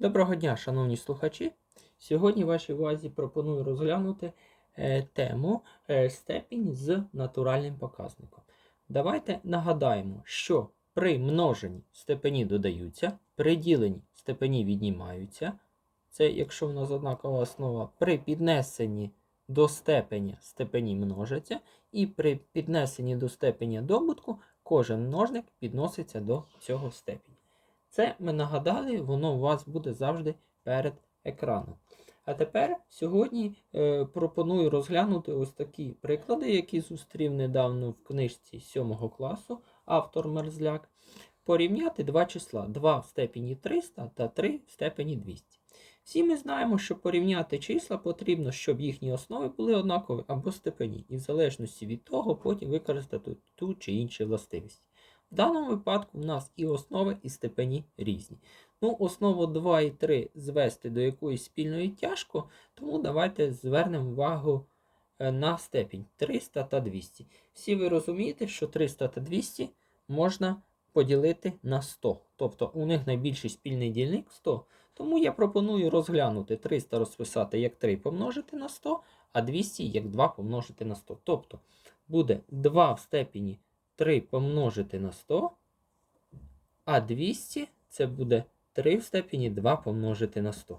Доброго дня, шановні слухачі. Сьогодні вашій увазі пропоную розглянути е, тему е, степінь з натуральним показником. Давайте нагадаємо, що при множенні степені додаються, при діленні степені віднімаються. Це якщо в нас однакова основа, при піднесенні до степеня степені множаться, і при піднесенні до степеня добутку кожен множник підноситься до цього степеня. Це ми нагадали, воно у вас буде завжди перед екраном. А тепер сьогодні е, пропоную розглянути ось такі приклади, які зустрів недавно в книжці 7 класу автор Мерзляк. Порівняти два числа 2 в степені 300 та 3 в степені 200. Всі ми знаємо, що порівняти числа потрібно, щоб їхні основи були однакові або степені, і в залежності від того потім використати ту чи іншу властивість. В даному випадку в нас і основи, і степені різні. Ну, основу 2 і 3 звести до якоїсь спільної тяжко, тому давайте звернемо увагу е, на степінь 300 та 200. Всі ви розумієте, що 300 та 200 можна поділити на 100. Тобто у них найбільший спільний дільник 100. Тому я пропоную розглянути 300 розписати як 3 помножити на 100, а 200 як 2 помножити на 100. Тобто буде 2 в степені 3 помножити на 100, а 200 це буде 3 в степені 2 помножити на 100.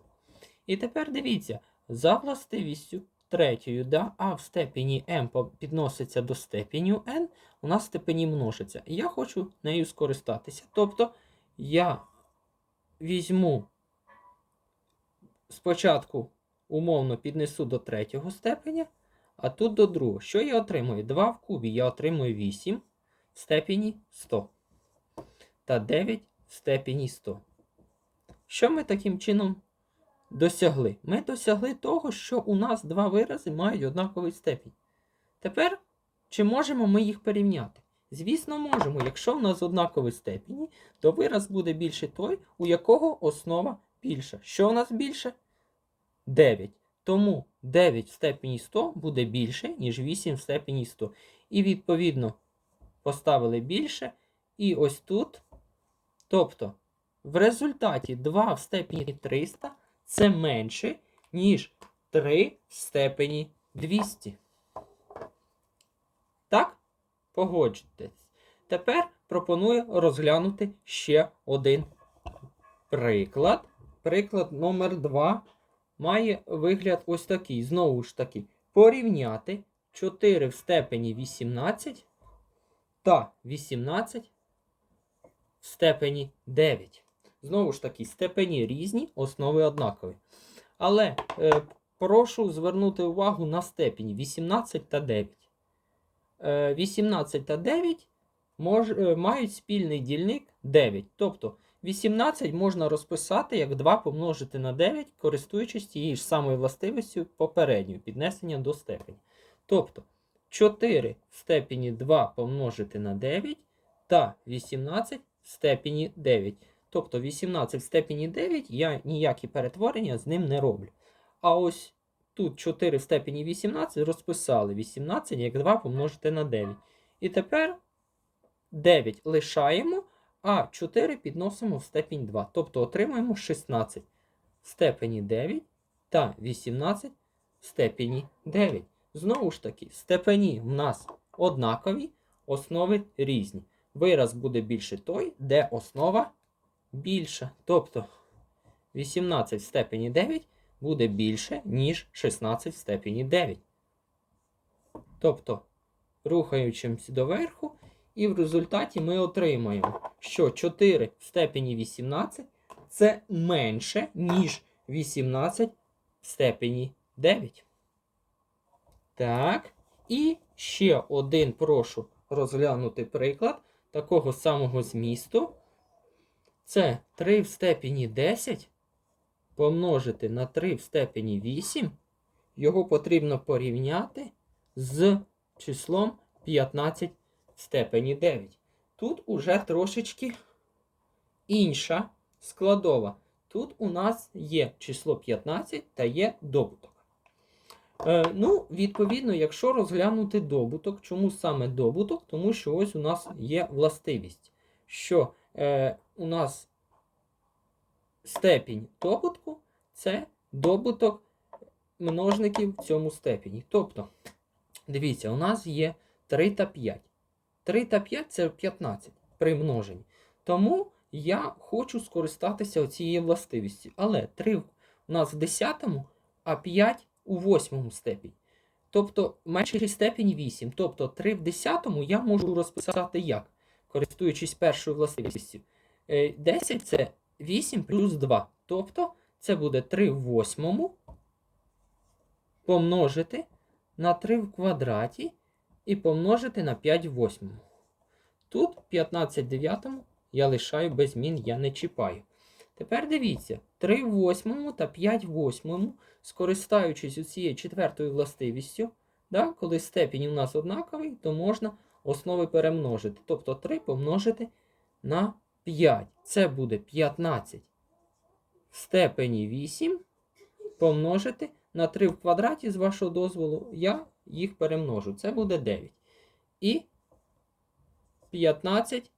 І тепер дивіться, за властивістю третьою, да, а в степені m підноситься до степеню n, у нас степені множиться. І я хочу нею скористатися. Тобто я візьму спочатку умовно піднесу до третього степеня, а тут до другого. Що я отримую? 2 в кубі я отримую 8 в степені 100 та 9 в степені 100. Що ми таким чином досягли? Ми досягли того, що у нас два вирази мають однаковий степінь. Тепер, чи можемо ми їх порівняти? Звісно, можемо. Якщо в нас однакові степені, то вираз буде більше той, у якого основа більша. Що у нас більше? 9. Тому 9 в степені 100 буде більше, ніж 8 в степені 100. І відповідно поставили більше. І ось тут. Тобто, в результаті 2 в степені 300 це менше, ніж 3 в степені 200. Так? Погоджуйтесь. Тепер пропоную розглянути ще один приклад. Приклад номер 2 має вигляд ось такий. Знову ж таки, порівняти 4 в степені 18 та 18 в степені 9. Знову ж таки, степені різні, основи однакові. Але е, прошу звернути увагу на степені 18 та 9. Е, 18 та 9 мож, е, мають спільний дільник 9. Тобто 18 можна розписати як 2 помножити на 9, користуючись тією ж самою властивістю попередньою піднесення до степені. Тобто 4 в степені 2 помножити на 9 та 18 в степені 9. Тобто 18 в степені 9 я ніякі перетворення з ним не роблю. А ось тут 4 в степені 18 розписали 18 як 2 помножити на 9. І тепер 9 лишаємо, а 4 підносимо в степінь 2. Тобто отримаємо 16 в степені 9 та 18 в степені 9. Знову ж таки, степені в нас однакові, основи різні. Вираз буде більше той, де основа більша. Тобто 18 в степені 9 буде більше, ніж 16 в степені 9. Тобто, рухаючимось доверху, і в результаті ми отримаємо, що 4 в степені 18 це менше, ніж 18 в степені 9. Так. І ще один прошу розглянути приклад такого самого змісту. Це 3 в степені 10 помножити на 3 в степені 8. Його потрібно порівняти з числом 15 в степені 9. Тут уже трошечки інша складова. Тут у нас є число 15 та є добуток. Е, ну, відповідно, якщо розглянути добуток, чому саме добуток? Тому що ось у нас є властивість, що е, у нас степінь добутку це добуток множників в цьому степені. Тобто, дивіться, у нас є 3 та 5. 3 та 5 це 15 при множенні. Тому я хочу скористатися цією властивістю. Але 3 у нас в 10, а 5 у 8 степені. Тобто меншій степені 8. Тобто 3 в 10 я можу розписати як? Користуючись першою властивістю. Е, 10 це 8 плюс 2. Тобто це буде 3 в 8 помножити на 3 в квадраті і помножити на 5 в 8. Тут 15 в 9 я лишаю без змін, я не чіпаю. Тепер дивіться, 3 в 8 та 5 в 8, скористаючись цією четвертою властивістю, да, коли степінь у нас однаковий, то можна основи перемножити. Тобто 3 помножити на 5. Це буде 15 в степені 8 помножити на 3 в квадраті, з вашого дозволу, я їх перемножу. Це буде 9. І 15.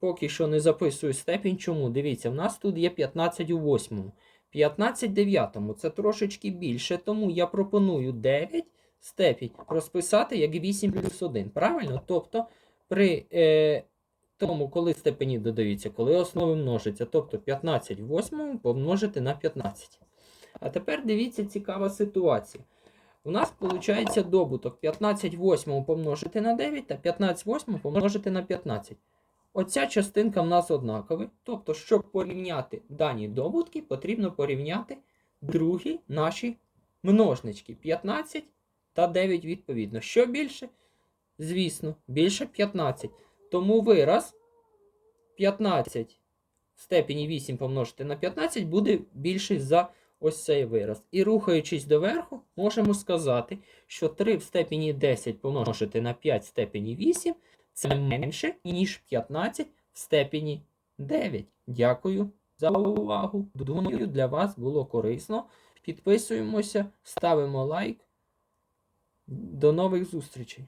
Поки що не записую степінь. Чому? Дивіться, в нас тут є 15 у 8. 15 в 9. Це трошечки більше, тому я пропоную 9 степінь розписати як 8 плюс 1. Правильно? Тобто при е, тому, коли степені додаються, коли основи множаться, тобто 15 в 8 помножити на 15. А тепер дивіться цікава ситуація. У нас виходить добуток 15 в 8 помножити на 9 та 15 в 8 помножити на 15. Оця частинка в нас однакова. Тобто, щоб порівняти дані добутки, потрібно порівняти другі наші множнички 15 та 9 відповідно. Що більше? Звісно, більше 15. Тому вираз 15 в степені 8 помножити на 15 буде більший за ось цей вираз. І рухаючись доверху, можемо сказати, що 3 в степені 10 помножити на 5 в степені 8 це менше, ніж 15 в степені 9. Дякую за увагу. Думаю, для вас було корисно. Підписуємося, ставимо лайк. До нових зустрічей!